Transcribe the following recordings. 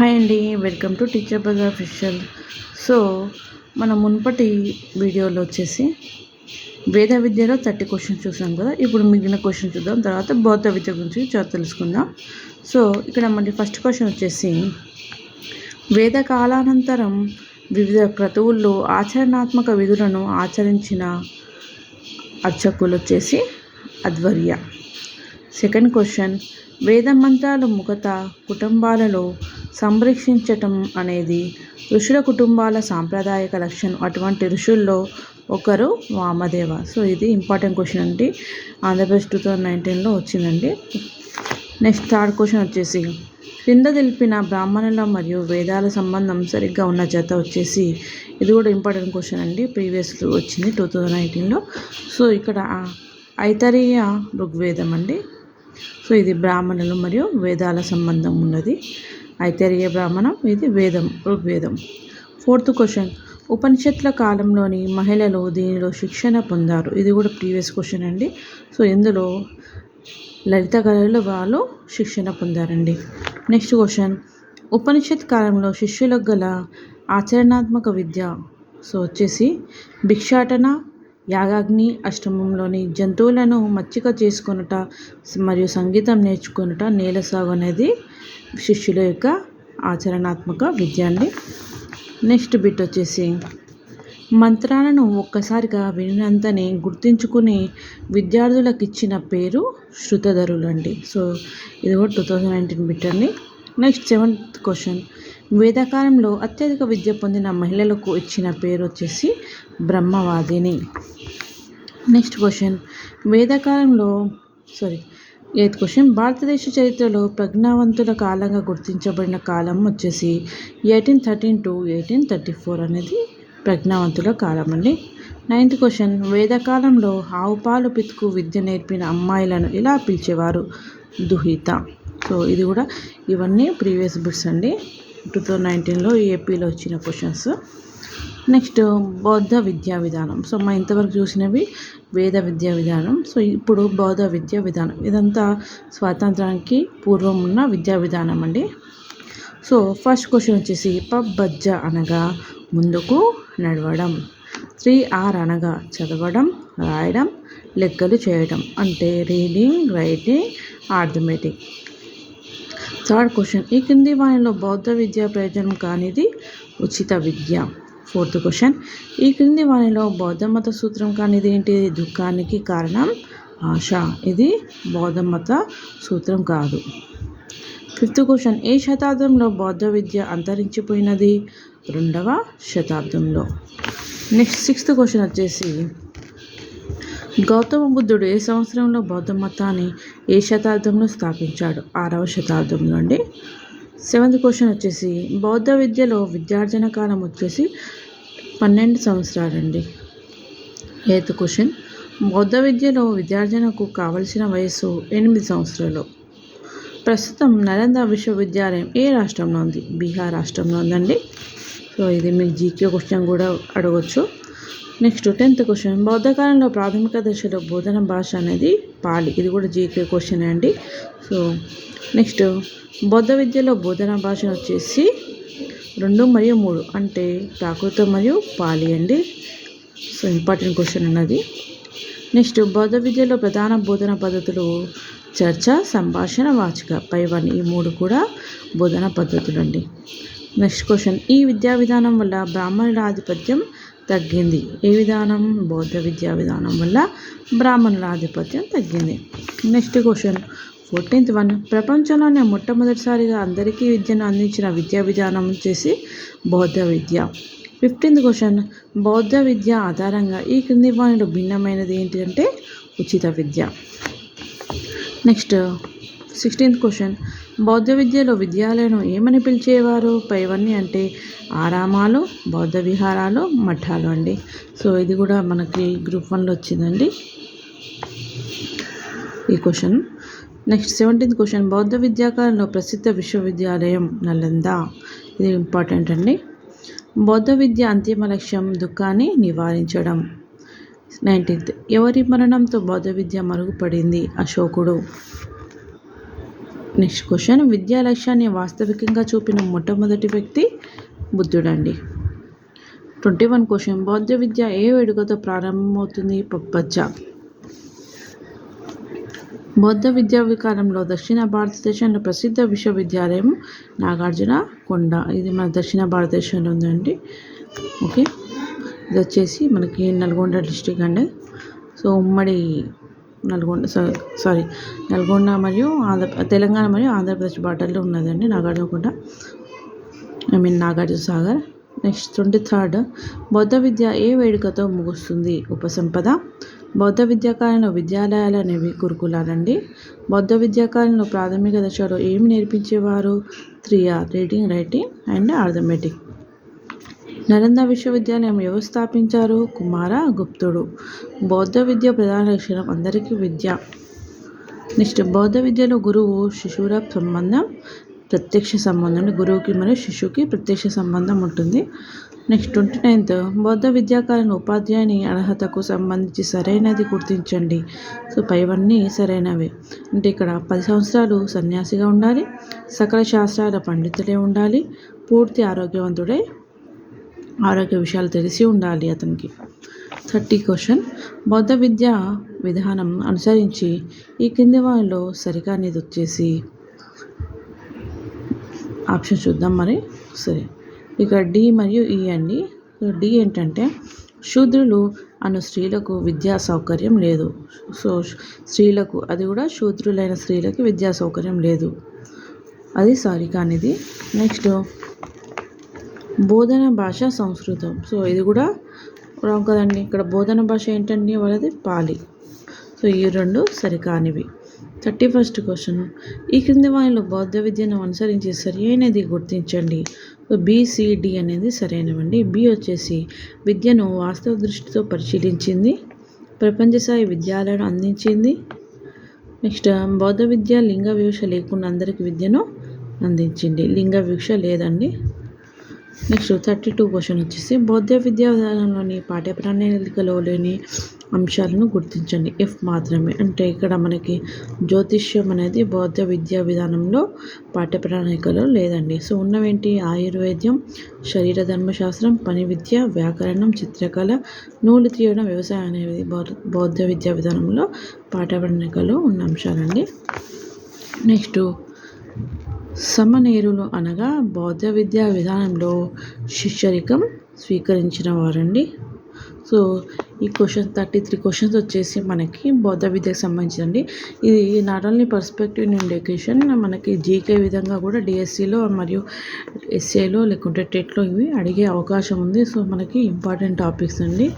Hi అండి welcome to teacher bazaar official. So మన మునుపటి వీడియోలో వచ్చేసి వేద విద్యలో థర్టీ క్వశ్చన్స్ చూసాం కదా ఇప్పుడు మిగిలిన క్వశ్చన్ చూద్దాం తర్వాత బౌద్ధ విద్య గురించి చాలా తెలుసుకుందాం. సో ఇక్కడ మళ్ళీ ఫస్ట్ క్వశ్చన్ వచ్చేసి వేద కాలానంతరం వివిధ క్రతువుల్లో ఆచరణాత్మక విధులను ఆచరించిన అర్చకులు వచ్చేసి అధ్వర్య సెకండ్ క్వశ్చన్ వేద మంత్రాలు ముఖత కుటుంబాలలో సంరక్షించటం అనేది ఋషుల కుటుంబాల సాంప్రదాయక లక్షణం. అటువంటి ఋషుల్లో ఒకరు వామదేవ. సో ఇది ఇంపార్టెంట్ క్వశ్చన్ అండి. ఆంధ్రప్రదేశ్ టూ థౌజండ్ నైన్టీన్లో వచ్చిందండి. నెక్స్ట్ థర్డ్ క్వశ్చన్ వచ్చేసి క్రింద తెలిపిన బ్రాహ్మణుల మరియు వేదాల సంబంధం సరిగ్గా ఉన్న జత వచ్చేసి ఇది కూడా ఇంపార్టెంట్ క్వశ్చన్ అండి. ప్రీవియస్ వచ్చింది టూ థౌజండ్ నైన్టీన్లో. సో ఇక్కడ ఐతరీయ ఋగ్వేదం అండి. సో ఇది బ్రాహ్మణులు మరియు వేదాల సంబంధం ఉన్నది. ఐతరీయ బ్రాహ్మణం ఇది వేదం ఋగ్వేదం. ఫోర్త్ క్వశ్చన్ ఉపనిషత్ల కాలంలోని మహిళలు దీనిలో శిక్షణ పొందారు. ఇది కూడా ప్రీవియస్ క్వశ్చన్ అండి. సో ఇందులో లలిత కళలు వాళ్ళు శిక్షణ పొందారండి. నెక్స్ట్ క్వశ్చన్ ఉపనిషత్ కాలంలో శిష్యులకు గల ఆచరణాత్మక విద్య. సో వచ్చేసి భిక్షాటన యాగాగ్ని అష్టమంలోని జంతువులను మచ్చిక చేసుకొనుట మరియు సంగీతం నేర్చుకొనుట నేల సాగు అనేది శిష్యుల యొక్క ఆచరణాత్మక విద్య అండి నెక్స్ట్ బిట్ వచ్చేసి మంత్రాలను ఒక్కసారిగా వినంతనే గుర్తించుకుని విద్యార్థులకు ఇచ్చిన పేరు శృతధరులు అండి సో ఇది కూడా టూ థౌజండ్ నైన్టీన్ బిట్ అండి. నెక్స్ట్ సెవెంత్ క్వశ్చన్ వేదకాలంలో అత్యధిక విద్య పొందిన మహిళలకు ఇచ్చిన పేరు వచ్చేసి బ్రహ్మవాదిని. Next question. వేదకాలంలో sorry eighth question. భారతదేశ చరిత్రలో ప్రజ్ఞావంతుల కాలంగా గుర్తించబడిన కాలం వచ్చేసి eighteen thirteen to eighteen thirty four అనేది ప్రజ్ఞావంతుల కాలం అండి. Ninth question. వేదకాలంలో ఆవు పాలు పితుకు విద్య నేర్పిన అమ్మాయిలను ఇలా పిలిచేవారు? దుహిత. సో ఇది కూడా ఇవన్నీ ప్రీవియస్ బుక్స్ అండి. టూ థౌజండ్ నైన్టీన్లో ఏపీలో వచ్చిన క్వశ్చన్స్. నెక్స్ట్ బౌద్ధ విద్యా విధానం. సో మా ఇంతవరకు చూసినవి వేద విద్యా విధానం. సో ఇప్పుడు బౌద్ధ విద్యా విధానం. ఇదంతా స్వాతంత్రానికి పూర్వం ఉన్న విద్యా విధానం అండి. సో ఫస్ట్ క్వశ్చన్ వచ్చేసి పబ్బజ్జ అనగా ముందుకు నడవడం. త్రీ ఆర్ అనగా చదవడం రాయడం లెక్కలు చేయడం. అంటే reading writing arithmetic third question. ఈ కింది వాణిలో బౌద్ధ విద్య ప్రయోజనం కానిది ఉచిత విద్య. Fourth question. ఈ క్రింది వాణిలో బౌద్ధ మత సూత్రం కానిది ఏంటి? దుఃఖానికి కారణం. ఆశ. ఇది బౌద్ధ మత సూత్రం కాదు. Fifth question. ఏ శతాబ్దంలో బౌద్ధ విద్య అంతరించిపోయినది? రెండవ శతాబ్దంలో. నెక్స్ట్ సిక్స్త్ క్వశ్చన్ వచ్చేసి గౌతమ బుద్ధుడు ఏ సంవత్సరంలో బౌద్ధ మతాన్ని ఏ శతాబ్దంలో స్థాపించాడు? ఆరవ శతాబ్దంలో అండి. సెవెంత్ క్వశ్చన్ వచ్చేసి బౌద్ధ విద్యలో విద్యార్జన కాలం వచ్చేసి పన్నెండు సంవత్సరాలండి. ఎయిత్ క్వశ్చన్ బౌద్ధ విద్యలో విద్యార్జనకు కావలసిన వయస్సు ఎనిమిది సంవత్సరాలు. ప్రస్తుతం నలంద విశ్వవిద్యాలయం ఏ రాష్ట్రంలో ఉంది? బీహార్ రాష్ట్రంలో ఉందండి. సో ఇది మీకు జీకే క్వశ్చన్ కూడా అడగచ్చు. Next tenth question. బౌద్ధకాలంలో ప్రాథమిక దశలో బోధన భాష అనేది పాలి. ఇది కూడా జీకే క్వశ్చన్ అండి. సో నెక్స్ట్ బౌద్ధ విద్యలో బోధన భాష వచ్చేసి రెండు మరియు మూడు అంటే ప్రాకృతం మరియు పాలి అండి. సో ఇంపార్టెంట్ క్వశ్చన్ అన్నది నెక్స్ట్ బౌద్ధ విద్యలో ప్రధాన బోధన పద్ధతులు చర్చ సంభాషణ వాచిక. పైవన్ ఈ మూడు కూడా బోధన పద్ధతులు అండి నెక్స్ట్ క్వశ్చన్. ఈ విద్యా విధానం వల్ల బ్రాహ్మణుల ఆధిపత్యం తగ్గింది. ఏ విధానం బౌద్ధ విద్యా విధానం వల్ల బ్రాహ్మణుల ఆధిపత్యం తగ్గింది. Next question. Fourteenth one. ప్రపంచంలోనే మొట్టమొదటిసారిగా అందరికీ విద్యను అందించిన విద్యా విధానం వచ్చేసి బౌద్ధ విద్య. Fifteenth question. బౌద్ధ విద్య ఆధారంగా ఈ క్రింది వాణిలో భిన్నమైనది ఏంటంటే ఉచిత విద్య. Next sixteenth question. బౌద్ధ విద్యలో విద్యాలయం ఏమని పిలిచేవారు? పైవన్నీ అంటే ఆరామాలు బౌద్ధ విహారాలు మఠాలు అండి. సో ఇది కూడా మనకి గ్రూప్ వన్లో వచ్చిందండి. ఈ క్వశ్చన్. Next seventeenth question. బౌద్ధ విద్యాకాలంలో ప్రసిద్ధ విశ్వవిద్యాలయం నలంద ఇది ఇంపార్టెంట్ అండి. బౌద్ధ విద్య అంతిమ లక్ష్యం దుఃఖాన్ని నివారించడం. నైన్టీన్త్. ఎవరి మరణంతో బౌద్ధ విద్య మరుగుపడింది? అశోకుడు. Next question. విద్యా లక్ష్యాన్ని వాస్తవికంగా చూపిన మొట్టమొదటి వ్యక్తి బుద్ధుడండి. Twenty one question. బౌద్ధ విద్య ఏ వేడుకతో ప్రారంభమవుతుంది? పప్పచ్చ బౌద్ధ విద్యా వికారంలో దక్షిణ భారతదేశంలో ప్రసిద్ధ విశ్వవిద్యాలయం నాగార్జున కొండ. ఇది మన దక్షిణ భారతదేశంలో ఉందండి. ఓకే. ఇది వచ్చేసి మనకి నల్గొండ డిస్టిక్ అండి. సో ఉమ్మడి నల్గొండ సారీ నల్గొండ మరియు ఆంధ్ర తెలంగాణ మరియు ఆంధ్రప్రదేశ్ బార్డర్లో ఉన్నదండి Nagarjunakonda. I mean Nagarjuna Sagar next twenty third బౌద్ధ విద్య ఏ వేడుకతో ముగుస్తుంది? ఉపసంపద. బౌద్ధ విద్యాకాలంలో విద్యాలయాలు అనేవి గురుకులాలండి. బౌద్ధ విద్యాకాలంలో ప్రాథమిక దశలో ఏమి నేర్పించేవారు? Three R reading writing and arithmetic. Nalanda విశ్వవిద్యాలయం ఎవరు స్థాపించారు కుమార గుప్తుడు. బౌద్ధ విద్య ప్రధాన లక్షణం అందరికీ విద్య. నెక్స్ట్ బౌద్ధ విద్యలో గురువు శిశువుల సంబంధం ప్రత్యక్ష సంబంధం గురువుకి మరియు శిశువుకి ప్రత్యక్ష సంబంధం ఉంటుంది. నెక్స్ట్ ట్వంటీ నైన్త్ బౌద్ధ విద్యాకాలను ఉపాధ్యాయుని అర్హతకు సంబంధించి సరైనది గుర్తించండి. సో పైవన్నీ సరైనవే. అంటే ఇక్కడ పది సంవత్సరాలు సన్యాసిగా ఉండాలి సకల శాస్త్రాల పండితులే ఉండాలి పూర్తి ఆరోగ్యవంతుడై ఆరోగ్య విషయాలు తెలిసి ఉండాలి అతనికి. Thirty question. బౌద్ధ విద్యా విధానం అనుసరించి ఈ కింది వాళ్ళలో సరికానిది వచ్చేసి ఆప్షన్ చూద్దాం మరి. సరే. ఇక డి మరియు ఈ అండి. డి ఏంటంటే శూద్రులు అను స్త్రీలకు విద్యా సౌకర్యం లేదు. సో స్త్రీలకు అది కూడా శూద్రులైన స్త్రీలకు విద్యా సౌకర్యం లేదు. అది సారీ కానిది నెక్స్ట్ బోధన భాష సంస్కృతం. సో ఇది కూడా రాంగ్ కదండి. ఇక్కడ బోధన భాష ఏంటండి వాళ్ళది? పాలి. సో ఈ రెండు సరికానివి. Thirty first question. ఈ క్రింది వాళ్ళు బౌద్ధ విద్యను అనుసరించి సరైనది గుర్తించండి. బీసీడి అనేది సరైనవండి. బి వచ్చేసి విద్యను వాస్తవ దృష్టితో పరిశీలించింది ప్రపంచస్థాయి విద్యాలయం అందించింది. నెక్స్ట్ బౌద్ధ విద్య లింగ వివక్ష లేకుండా అందరికీ విద్యను అందించింది. లింగ వివక్ష లేదండి. నెక్స్ట్ థర్టీ టూ క్వశ్చన్ వచ్చేసి బౌద్ధ విద్యా విధానంలోని పాఠ్య ప్రణాళికలో లేని అంశాలను గుర్తించండి. ఇఫ్ మాత్రమే. అంటే ఇక్కడ మనకి జ్యోతిష్యం అనేది బౌద్ధ విద్యా విధానంలో పాఠ్య ప్రణాళికలో లేదండి. సో ఉన్నవేంటి? ఆయుర్వేద్యం శరీర ధర్మశాస్త్రం పని విద్య వ్యాకరణం చిత్రకళ నూలు తీయడం వ్యవసాయం అనేది బౌద్ధ విద్యా విధానంలో పాఠ్య ప్రణాళికలో ఉన్న అంశాలండి. నెక్స్ట్ సమనేరులు అనగా బౌద్ధ విద్యా విధానంలో శిష్యరికం స్వీకరించిన వారండి. సో ఈ క్వశ్చన్ థర్టీ త్రీ క్వశ్చన్స్ వచ్చేసి మనకి బౌద్ధ విద్యకు సంబంధించింది ఇది not only perspective in education మనకి జీకే విధంగా కూడా డిఎస్సిలో మరియు ఎస్ఏలో లేకుంటే టెట్లో ఇవి అడిగే అవకాశం ఉంది. సో మనకి ఇంపార్టెంట్ టాపిక్స్ అండి.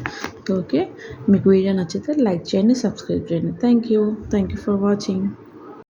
ఓకే మీకు వీడియో నచ్చితే లైక్ చేయండి సబ్స్క్రైబ్ చేయండి. Thank you thank you for watching